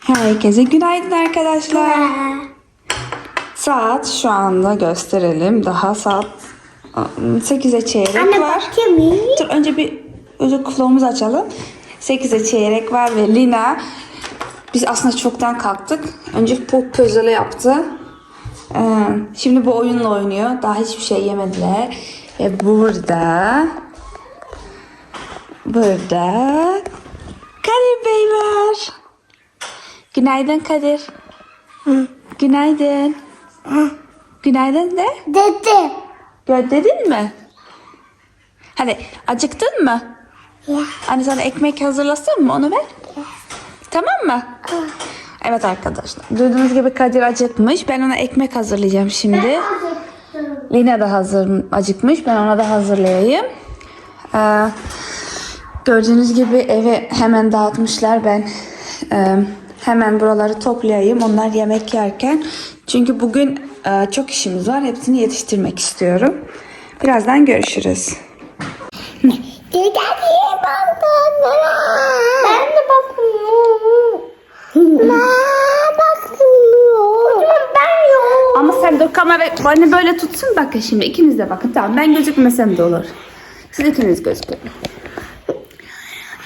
Herkese günaydın arkadaşlar. Saat şu anda gösterelim. Daha saat ıı, 8'e çeyrek Anne var. Dur önce bir özür kulağımızı açalım. 8'e çeyrek var ve Lina biz aslında çoktan kalktık. Önce bu puzzle yaptı. Ee, şimdi bu oyunla oynuyor. Daha hiçbir şey yemediler. Ve burada burada Kadir Bey var. Günaydın Kadir. Günaydın. Günaydın de. Dede. Gör dedin mi? Hadi acıktın mı? Ya. Anne sana ekmek hazırlasın mı onu ver? Tamam mı? Evet arkadaşlar. Duyduğunuz gibi Kadir acıkmış. Ben ona ekmek hazırlayacağım şimdi. Lina da hazır acıkmış. Ben ona da hazırlayayım. Ee, gördüğünüz gibi evi hemen dağıtmışlar. Ben e, hemen buraları toplayayım. Onlar yemek yerken. Çünkü bugün e, çok işimiz var. Hepsini yetiştirmek istiyorum. Birazdan görüşürüz. Dede diye baktım. Ben de bakmıyorum. Bakmıyorum. Ama sen dur kamera bana böyle tutsun bakın şimdi ikiniz de bakın tamam ben gözükmesem de olur. Siz ikiniz gözükün.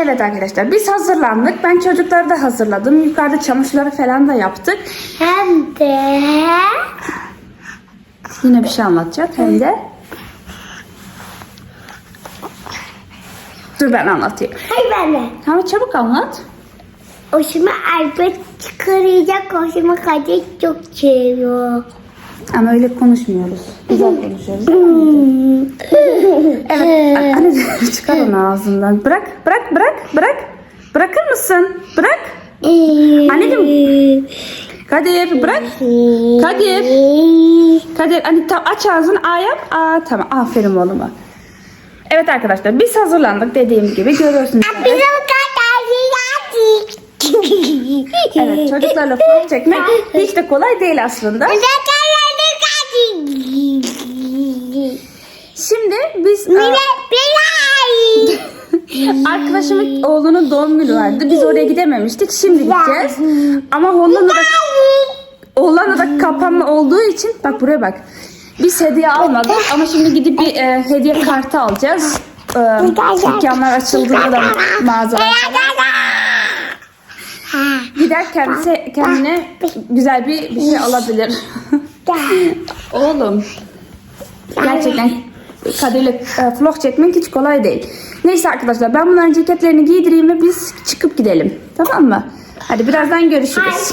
Evet arkadaşlar biz hazırlandık. Ben çocukları da hazırladım. Yukarıda çamaşırları falan da yaptık. Hem de. Yine bir şey anlatacak hem de. Dur ben anlatayım. Hayır ben de. Tamam çabuk anlat. Hoşuma elbet çıkaracak. Hoşuma Kadir çok seviyor. Ama öyle konuşmuyoruz. Güzel konuşuyoruz. Evet. Anne çıkar onu ağzından. Bırak, bırak, bırak, bırak. Bırakır mısın? Bırak. Anneciğim. Kadir bırak. Kadir. Kadir hani tam aç ağzını A yap. A tamam. Aferin oğluma. Evet arkadaşlar biz hazırlandık dediğim gibi görüyorsunuz. Bizim. Evet çocuklarla fotoğraf çekmek hiç de kolay değil aslında. Bizim Kadir'i Şimdi biz Mine e, arkadaşımın oğlunun doğum günü vardı. Biz oraya gidememiştik. Şimdi gideceğiz. Ama Hollanda'da Hollanda'da kapanma olduğu için bak buraya bak. Biz hediye almadık ama şimdi gidip bir e, hediye kartı alacağız. E, dükkanlar açıldığında da mağazalar falan. Gider kendisi kendine güzel bir bir şey alabilir. Oğlum. Gerçekten Kadir'le e, vlog çekmek hiç kolay değil. Neyse arkadaşlar ben bunların ceketlerini giydireyim ve biz çıkıp gidelim. Tamam mı? Hadi birazdan görüşürüz.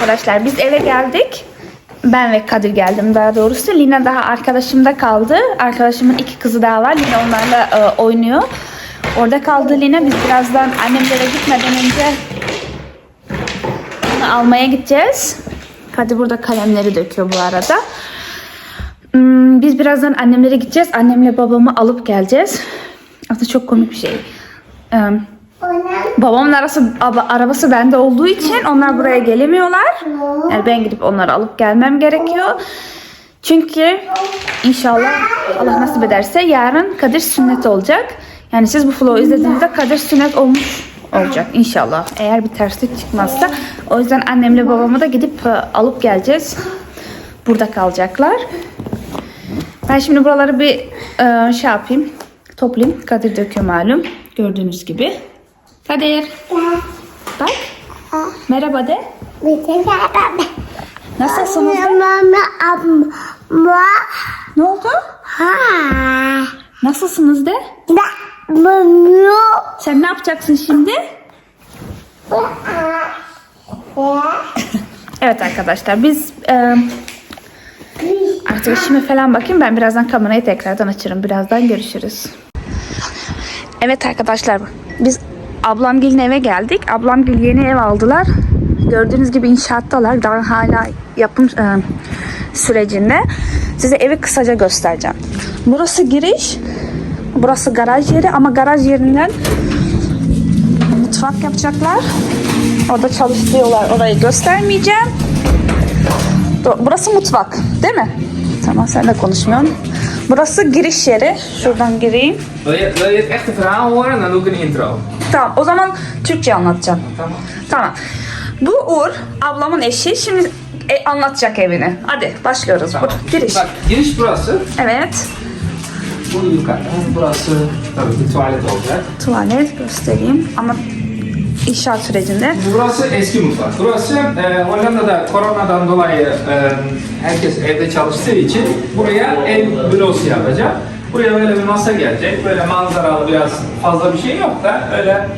Arkadaşlar biz eve geldik. Ben ve Kadir geldim daha doğrusu. Lina daha arkadaşımda kaldı. Arkadaşımın iki kızı daha var. Lina onlarla e, oynuyor. Orada kaldı Lina. Biz birazdan annemlere gitmeden önce onu almaya gideceğiz. Kadir burada kalemleri döküyor bu arada. Hmm, Biz birazdan annemlere gideceğiz. Annemle babamı alıp geleceğiz. Aslında çok komik bir şey. Ee, Babamın arası, aba- arabası bende olduğu için onlar buraya gelemiyorlar. Yani ben gidip onları alıp gelmem gerekiyor. Çünkü inşallah Allah nasip ederse yarın Kadir sünnet olacak. Yani siz bu vlogu izlediğinizde Kadir sünnet olmuş olacak inşallah. Eğer bir terslik çıkmazsa. O yüzden annemle babamı da gidip e, alıp geleceğiz. Burada kalacaklar. Ben şimdi buraları bir e, şey yapayım. Toplayayım. Kadir döküyor malum. Gördüğünüz gibi. Kadir. Bak. Merhaba de. De. Nasılsınız? de? Mama abla. Ne oldu? Ha. Nasılsınız de? Sen ne yapacaksın şimdi? Evet arkadaşlar biz e, artık işime falan bakayım. Ben birazdan kamerayı tekrardan açarım. Birazdan görüşürüz. Evet arkadaşlar biz ablamgilin eve geldik. Ablamgil yeni ev aldılar. Gördüğünüz gibi inşaattalar. Daha hala yapım e, sürecinde. Size evi kısaca göstereceğim. Burası giriş. Burası garaj yeri ama garaj yerinden mutfak yapacaklar. Orada çalıştırıyorlar. Orayı göstermeyeceğim. Burası mutfak değil mi? Tamam sen de konuşmuyorsun. Burası giriş yeri. Şuradan gireyim. Wil je, wil je het echte verhaal horen? Dan doe ik een intro. Tamam o zaman Türkçe anlatacağım. Tamam. Tamam. Bu Uğur ablamın eşi. Şimdi e, anlatacak evini. Hadi başlıyoruz. Tamam. Bu- Giriş. Bak giriş burası. Evet. Bu yukarı. Burası tabii bir tuvalet olacak. Tuvalet göstereyim ama inşaat sürecinde. Burası eski mutfak. Burası e, Hollanda'da koronadan dolayı e, herkes evde çalıştığı için buraya ev bürosu yapacak. Buraya böyle bir masa gelecek. Böyle manzaralı biraz fazla bir şey yok da öyle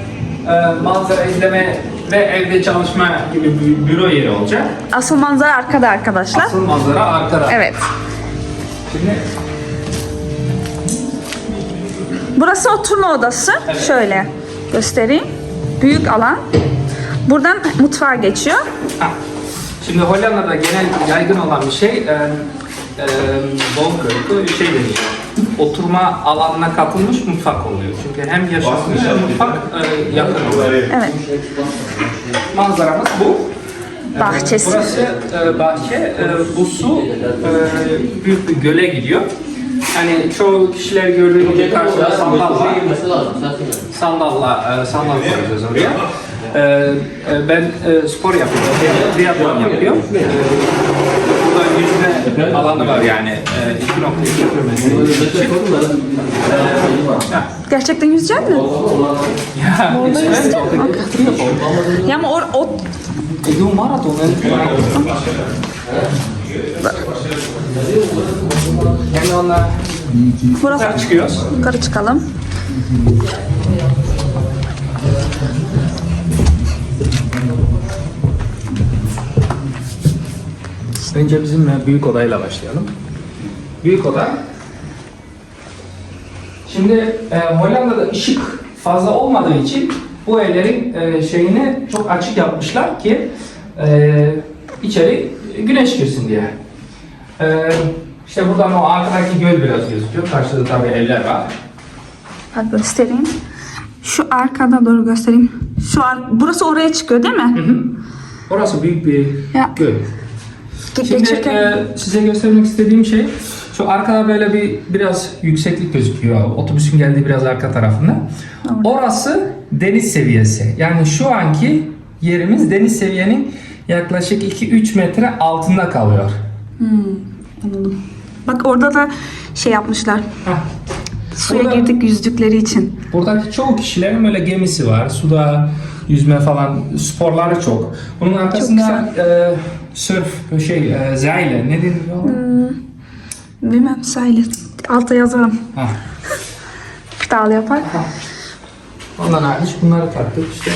e, manzara izleme ve evde çalışma gibi bir büro yeri olacak. Asıl manzara arkada arkadaşlar. Asıl manzara arkada. Evet. Şimdi Burası oturma odası. Şöyle göstereyim. Büyük alan. Buradan mutfağa geçiyor. Ha. Şimdi Hollanda'da genel yaygın olan bir şey e, e, woonkreuken, şey deniyor. Oturma alanına katılmış mutfak oluyor. Çünkü hem yaşamlı hem mutfak e, yakın oluyor. Evet. Manzaramız bu. E, Bahçesi. Burası e, bahçe. E, bu su e, büyük bir göle gidiyor. Hani çoğu kişiler gördüğü gibi karşıda sandalla, sandalla, e, sandal koyacağız oraya. E, e, ben e, spor yapıyorum, triathlon yapıyorum. E, yüzme alanı var yani e, 2.2 kilometre. Gerçekten yüzecek mi? Ya, Ya ama or, o, marathon. En dan eh, burası yukarı çıkıyoruz. yukarı çıkalım. Önce bizim e, büyük odayla başlayalım. Büyük oda. Şimdi e, Hollanda'da ışık fazla olmadığı için bu evlerin e, şeyini çok açık yapmışlar ki e, içeri güneş girsin diye. E, işte buradan o arkadaki göl biraz gözüküyor. Karşıda tabii evler var. Bak göstereyim. Şu arkada doğru göstereyim. Şu ar burası oraya çıkıyor değil mi? Orası büyük bir Ya. göl. Şimdi e, size göstermek istediğim şey şu arkada böyle bir biraz yükseklik gözüküyor. Otobüsün geldiği biraz arka tarafında. Orası deniz seviyesi. Yani şu anki yerimiz deniz seviyenin yaklaşık 2-3 metre altında kalıyor. Anladım. Bak orada da şey yapmışlar. Heh. Suya Burada- girdik yüzdükleri için. Buradaki çoğu kişilerin böyle gemisi var. Suda yüzme falan sporları çok. Bunun arkasında e, surf şey e, zeyle ne deniyor? ona? Bilmem sahile. Alta yazarım. Dağıl yapar. Ondan hariç bunları taktık işte.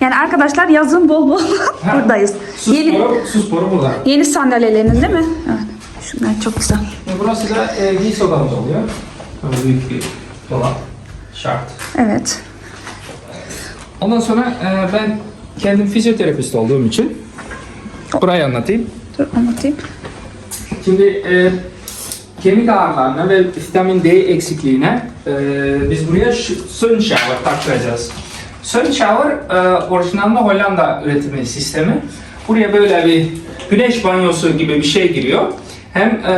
Yani arkadaşlar yazın bol bol Ha, buradayız. Su Yeni, sporu, su sporu burada. yeni sandalyeleriniz değil mi? Evet. Şunlar çok güzel. Ve burası da e, giysi odamız oluyor. Büyük bir dolap. Şart. Evet. Ondan sonra e, ben kendim fizyoterapist olduğum için burayı anlatayım. Dur anlatayım. Şimdi e, kemik ağrılarına ve vitamin D eksikliğine e, biz buraya sun shower taktıracağız. Sun shower e, orijinalde Hollanda üretimi sistemi. Buraya böyle bir güneş banyosu gibi bir şey giriyor. Hem e,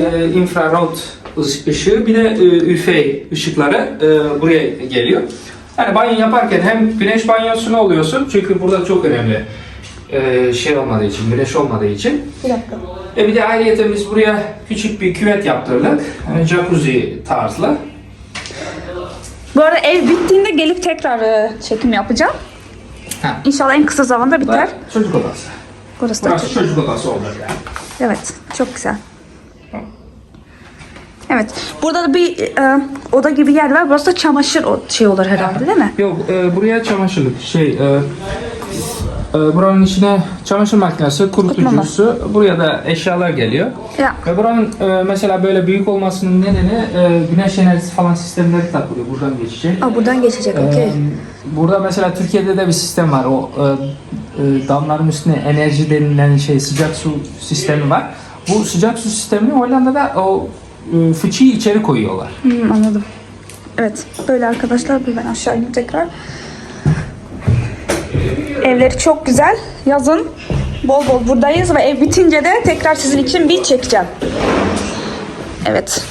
e, infrarot ıs- ışığı bir de e, UV ışıkları e, buraya geliyor. Yani banyo yaparken hem güneş banyosunu oluyorsun çünkü burada çok önemli e, şey olmadığı için, güneş olmadığı için. Bir dakika. E bir de ayrıca biz buraya küçük bir küvet yaptırdık. Yani jacuzzi tarzlı. Bu arada ev bittiğinde gelip tekrar e, çekim yapacağım. Ha. İnşallah en kısa zamanda biter. Çocuk odası. Burası da Burası çok- çocuk odası olacak yani. Evet, çok güzel. Evet, burada da bir e, oda gibi yer var. Burası da çamaşır o- şey olur herhalde değil mi? Yok e, buraya çamaşırlık şey e, e, buranın içine çamaşır makinesi, kurutucusu, buraya da eşyalar geliyor. Ya. Ve buranın e, mesela böyle büyük olmasının nedeni e, güneş enerjisi falan sistemleri takılıyor. Buradan geçecek. Aa, buradan geçecek, okey. Ee, Burada mesela Türkiye'de de bir sistem var. O e, e, damların üstüne enerji denilen şey sıcak su sistemi var. Bu sıcak su sistemini Hollanda'da o e, fıçıyı içeri koyuyorlar. Hmm, anladım. Evet, böyle arkadaşlar. Bir ben aşağı ineyim tekrar. Evleri çok güzel. Yazın bol bol buradayız ve ev bitince de tekrar sizin için bir çekeceğim. Evet.